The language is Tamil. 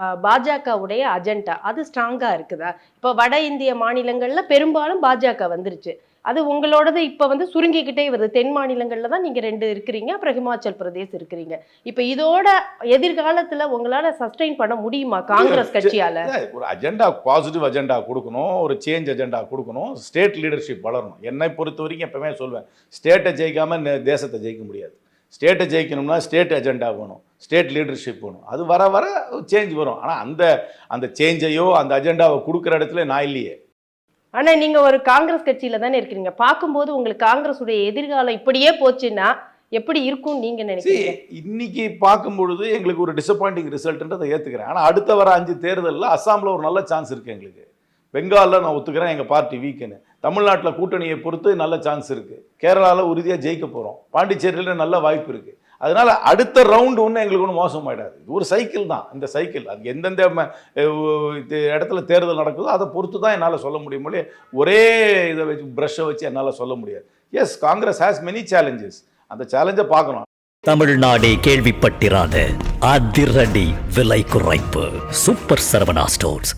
பாஜகவுடைய அஜெண்டா. அது ஸ்ட்ராங்கா இருக்குதா? இப்போ வட இந்திய மாநிலங்கள்ல பெரும்பாலும் பாஜக வந்துருச்சு. அது உங்களோடது இப்ப வந்து சுருங்கிக்கிட்டே வருது. தென் மாநிலங்கள்ல தான் நீங்க ரெண்டு இருக்கிறீங்க அப்புறம் ஹிமாச்சல் பிரதேஷ் இருக்கிறீங்க. இப்ப இதோட எதிர்காலத்துல உங்களால சஸ்டெயின் பண்ண முடியுமா காங்கிரஸ் கட்சியால? ஒரு அஜெண்டா பாசிட்டிவ் அஜெண்டா கொடுக்கணும் ஒரு சேஞ்ச் அஜெண்டா கொடுக்கணும் ஸ்டேட் லீடர்ஷிப் வளரணும். என்னை பொறுத்த வரைக்கும் எப்பவுமே சொல்வேன் ஸ்டேட்டை ஜெயிக்காம நே- தேசத்தை ஜெயிக்க முடியாது. ஸ்டேட்டை ஜெயிக்கணும்னா ஸ்டேட் அஜெண்டா வேணும் ஸ்டேட் லீடர்ஷிப் வேணும். அது வர வர சேஞ்ச் வரும். ஆனால் அந்த அந்த சேஞ்சையோ அந்த அஜெண்டாவை கொடுக்குற இடத்துல நான் இல்லையே. ஆனா நீங்க ஒரு காங்கிரஸ் கட்சியில தானே இருக்கிறீங்க. பார்க்கும்போது உங்களுக்கு காங்கிரஸுடைய எதிர்காலம் இப்படியே போச்சுன்னா எப்படி இருக்கும் நீங்க See, நினைக்கிறீங்க? இன்னைக்கு பார்க்கும் பொழுது எங்களுக்கு ஒரு டிசப்பாயிண்டிங் ரிசல்ட்ன்றதை ஏற்றுக்கிறேன் ஆனால் அடுத்த வர அஞ்சு தேர்தலில் அஸ்ஸாமில் ஒரு நல்ல சான்ஸ் இருக்குது எங்களுக்கு. பெங்காலில் நான் ஒத்துக்கிறேன் எங்கள் பார்ட்டி வீக்குன்னு. தமிழ்நாட்டில் கூட்டணியை பொறுத்து நல்ல சான்ஸ் இருக்குது கேரளாவில் உறுதியாக ஜெயிக்க போகிறோம் பாண்டிச்சேரியில் நல்ல வாய்ப்பு இருக்குது அதனால் அடுத்த ரவுண்டு ஒன்றும் எங்களுக்கு ஒன்றும் மோசமாயிடாது. இது ஒரு சைக்கிள் தான். இந்த சைக்கிள் அது எந்தெந்த இடத்துல தேர்தல் நடக்குதோ அதை பொறுத்து தான் என்னால் சொல்ல முடியும் மொழி ஒரே இதை வச்சு ப்ரஷ்ஷை வச்சு என்னால் சொல்ல முடியாது. Yes Congress has many challenges அந்த சேலஞ்சை பார்க்கணும். தமிழ்நாடே கேள்விப்பட்டிராத அதிரடி விலை குறைப்பு. Super Saravana stores